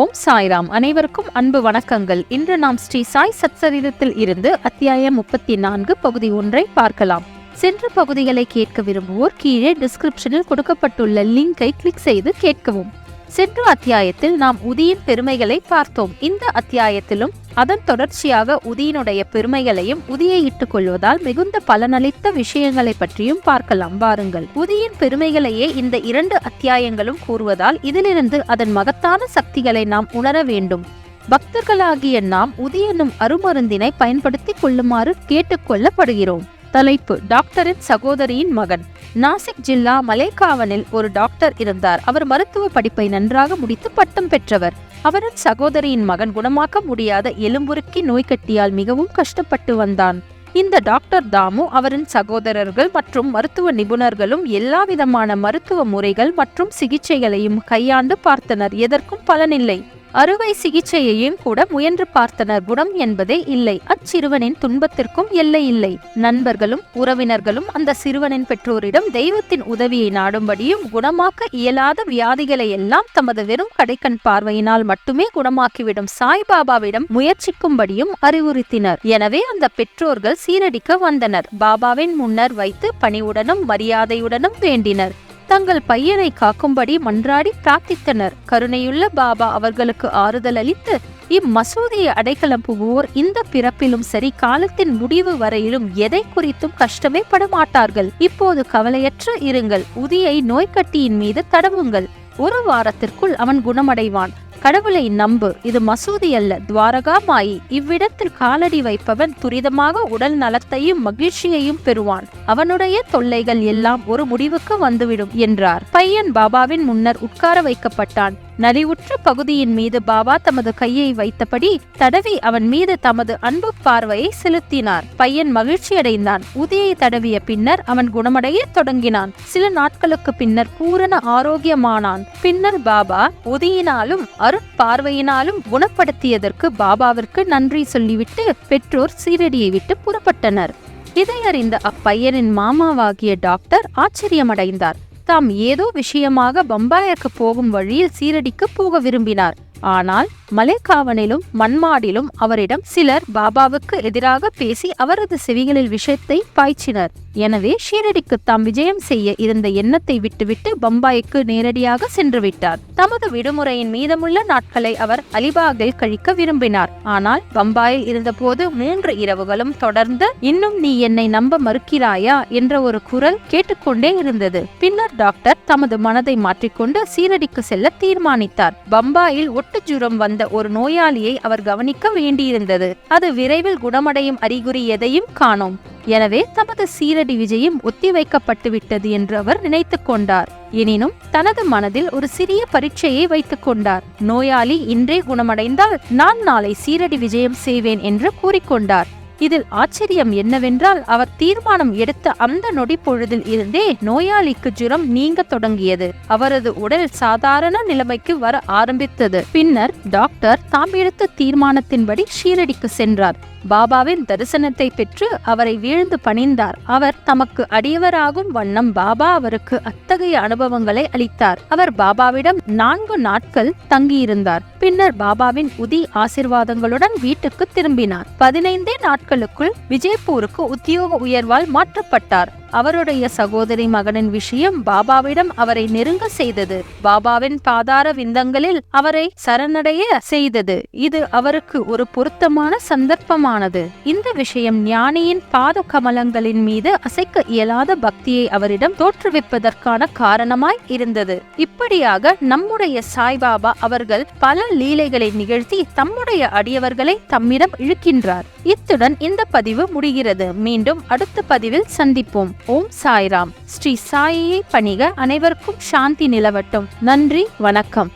ஓம் சாய்ராம் அனைவருக்கும் அன்பு வணக்கங்கள். இன்று நாம் ஸ்ரீ சாய் சத்சரிதத்தில் இருந்து அத்தியாயம் முப்பத்தி நான்கு பகுதி ஒன்றை பார்க்கலாம். சென்ற பகுதிகளை கேட்க விரும்புவோர் கீழே டிஸ்கிரிப்ஷனில் கொடுக்கப்பட்டுள்ள லிங்கை கிளிக் செய்து கேட்கவும். சென்ற அத்தியாயத்தில் நாம் உதியின் பெருமைகளை பார்த்தோம். இந்த அத்தியாயத்திலும் அதன் தொடர்ச்சியாக உதியினுடைய பெருமைகளையும் உதியை இட்டுக் கொள்வதால் மிகுந்த பலனளித்த விஷயங்களை பற்றியும் பார்க்கலாம். வாருங்கள். உதியின் பெருமைகளையே இந்த இரண்டு அத்தியாயங்களும் கூறுவதால் இதிலிருந்து அதன் மகத்தான சக்திகளை நாம் உணர வேண்டும். பக்தர்களாகிய நாம் உதி என்னும் அருமருந்தினை பயன்படுத்திக் கொள்ளுமாறு கேட்டுக்கொள்ளப்படுகிறோம் தலைப்பு டாக்டரின் சகோதரியின் மகன். நாசிக் ஜில்லா மலேகாவனில் ஒரு டாக்டர் இருந்தார். அவர் மருத்துவ படிப்பை நன்றாக முடித்து பட்டம் பெற்றவர். அவரின் சகோதரியின் மகன் குணமாக்க முடியாத எலும்புருக்கி நோய்க்கட்டியால் மிகவும் கஷ்டப்பட்டு வந்தான். இந்த டாக்டர் தாமு அவரின் சகோதரர்கள் மற்றும் மருத்துவ நிபுணர்களும் எல்லா விதமான மருத்துவ முறைகள் மற்றும் சிகிச்சைகளையும் கையாண்டு பார்த்தனர். எதற்கும் பலனில்லை. அறுவை சிகிச்சையையும் கூட முயன்று பார்த்தனர். குணம் என்பதே இல்லை. அச்சிறுவனின் துன்பத்திற்கும் எல்லை இல்லை. நண்பர்களும் உறவினர்களும் அந்த சிறுவனின் பெற்றோரிடம் தெய்வத்தின் உதவியை நாடும்படியும் குணமாக்க இயலாத வியாதிகளை எல்லாம் தமது வெறும் கடைக்கண் பார்வையினால் மட்டுமே குணமாக்கிவிடும் சாய்பாபாவிடம் முயற்சிக்கும்படியும் அறிவுறுத்தினர். எனவே அந்த பெற்றோர்கள் சீரடிக்க வந்தனர். பாபாவின் முன்னர் வைத்து பணிவுடனும் மரியாதையுடனும் வேண்டினர். தங்கள் பையனை காக்கும்படி மன்றாடி பிரார்த்தித்தனர். கருணையுள்ள பாபா அவர்களுக்கு ஆறுதல் அளித்து இம்மசூதியை அடைக்கலம் புகுவோர் இந்த பிறப்பிலும் சரி காலத்தின் முடிவு வரையிலும் எதை குறித்தும் கஷ்டமே படமாட்டார்கள். இப்போது கவலையற்று இருங்கள். உதியை நோய்க்கட்டியின் மீது தடவுங்கள். ஒரு வாரத்திற்குள் அவன் குணமடைவான். கடவுளை நம்பு. இது மசூதி அல்ல. துவாரகா மாயி இவ்விடத்தில் காலடி வைப்பவன் துரிதமாக உடல் நலத்தையும் மகிழ்ச்சியையும் பெறுவான். அவனுடைய தொல்லைகள் எல்லாம் ஒரு முடிவுக்கு வந்துவிடும் என்றார். பையன் பாபாவின் முன்னர் உட்கார வைக்கப்பட்டான். நலிவுற்ற பகுதியின் மீது பாபா தமது கையை வைத்தபடி தடவி அவன் மீது தமது அன்பு பார்வையை செலுத்தினார். பையன் மகிழ்ச்சியடைந்தான் உதியை தடவிய பின்னர் அவன் குணமடைய தொடங்கினான். சில நாட்களுக்கு பின்னர் பூரண ஆரோக்கியமானான். பின்னர் பாபா உதியினாலும் அருட்பார்வையினாலும் குணப்படுத்தியதற்கு பாபாவிற்கு நன்றி சொல்லிவிட்டு பெற்றோர் சீரடியை விட்டு புறப்பட்டனர். இதை அறிந்த அப்பையனின் மாமாவாகிய டாக்டர் ஆச்சரியமடைந்தார். தாம் ஏதோ விஷயமாக பம்பாயருக்கு போகும் வழியில் சீரடிக்கு போக விரும்பினார். ஆனால் மலைக்காவனிலும் மன்மாடிலும் அவரிடம் சிலர் பாபாவுக்கு எதிராக பேசி அவரது செவிகளில் விஷயத்தை பாய்ச்சினர். எனவே ஷீரடிக்கு தாம் விஜயம் செய்ய இருந்த எண்ணத்தை விட்டுவிட்டு பம்பாய்க்கு நேரடியாக சென்றுவிட்டார் தமது விடுமுறையின் மீதமுள்ள நாட்களை அவர் அலிபாகில் கழிக்க விரும்பினார். ஆனால் பம்பாயில் இருந்தபோது மூன்று இரவுகளும் தொடர்ந்து இன்னும் நீ என்னை நம்ப மறுக்கிறாயா? என்ற ஒரு குரல் கேட்டுக்கொண்டே இருந்தது. பின்னர் டாக்டர் தமது மனதை மாற்றிக்கொண்டு சீரடிக்கு செல்ல தீர்மானித்தார். பம்பாயில் ஒட்டு ஜுரம் வந்த ஒரு நோயாளியை அவர் கவனிக்க வேண்டியிருந்தது. அது விரைவில் குணமடையும் அறிகுறி எதையும் காணோம். எனவே தமது சீரடி விஜயம் ஒத்திவைக்கப்பட்டு விட்டது என்று அவர் நினைத்து கொண்டார். எனினும் தனது மனதில் ஒரு சிறிய பரீட்சையை வைத்துக் கொண்டார். நோயாளி இன்றே குணமடைந்தால் நான் நாளை சீரடி விஜயம் செய்வேன் என்று கூறிக்கொண்டார். இதில் ஆச்சரியம் என்னவென்றால் அவர் தீர்மானம் எடுத்த அந்த நொடி பொழுதில் இருந்தே நோயாளிக்கு ஜுரம் நீங்க தொடங்கியது. அவரது உடல் சாதாரண நிலைமைக்கு வர ஆரம்பித்தது. பின்னர் டாக்டர் தாம் எடுத்த தீர்மானத்தின்படி ஷீரடிக்கு சென்றார். பாபாவின் தரிசனத்தை பெற்று அவரை வீழ்ந்து பணிந்தார். அவர் தமக்கு அடியவராகும் வண்ணம் பாபா அவருக்கு அத்தகைய அனுபவங்களை அளித்தார். அவர் பாபாவிடம் நான்கு நாட்கள் தங்கியிருந்தார். பின்னர் பாபாவின் உதி ஆசிர்வாதங்களுடன் வீட்டுக்கு திரும்பினார். பதினைந்தே நாட்களுக்குள் விஜய்பூருக்கு உத்தியோக உயர்வால் மாற்றப்பட்டார். அவருடைய சகோதரி மகனின் விஷயம் பாபாவிடம் அவரை நெருங்க செய்தது. பாபாவின் பாதார விந்தங்களில் அவரை சரணடைய செய்தது. இது அவருக்கு ஒரு பொருத்தமான சந்தர்ப்பமானது. இந்த விஷயம் ஞானியின் பாத கமலங்களின் மீது அசைக்க இயலாத பக்தியை அவரிடம் தோற்றுவிப்பதற்கான காரணமாய் இருந்தது. இப்படியாக நம்முடைய சாய்பாபா அவர்கள் பல லீலைகளை நிகழ்த்தி தம்முடைய அடியவர்களை தம்மிடம் இழுக்கின்றார். இத்துடன் இந்த பதிவு முடிகிறது. மீண்டும் அடுத்த பதிவில் சந்திப்போம். ஓம் சாய்ராம். ஸ்ரீ சாயியை பணிக அனைவருக்கும் சாந்தி நிலவட்டும். நன்றி வணக்கம்.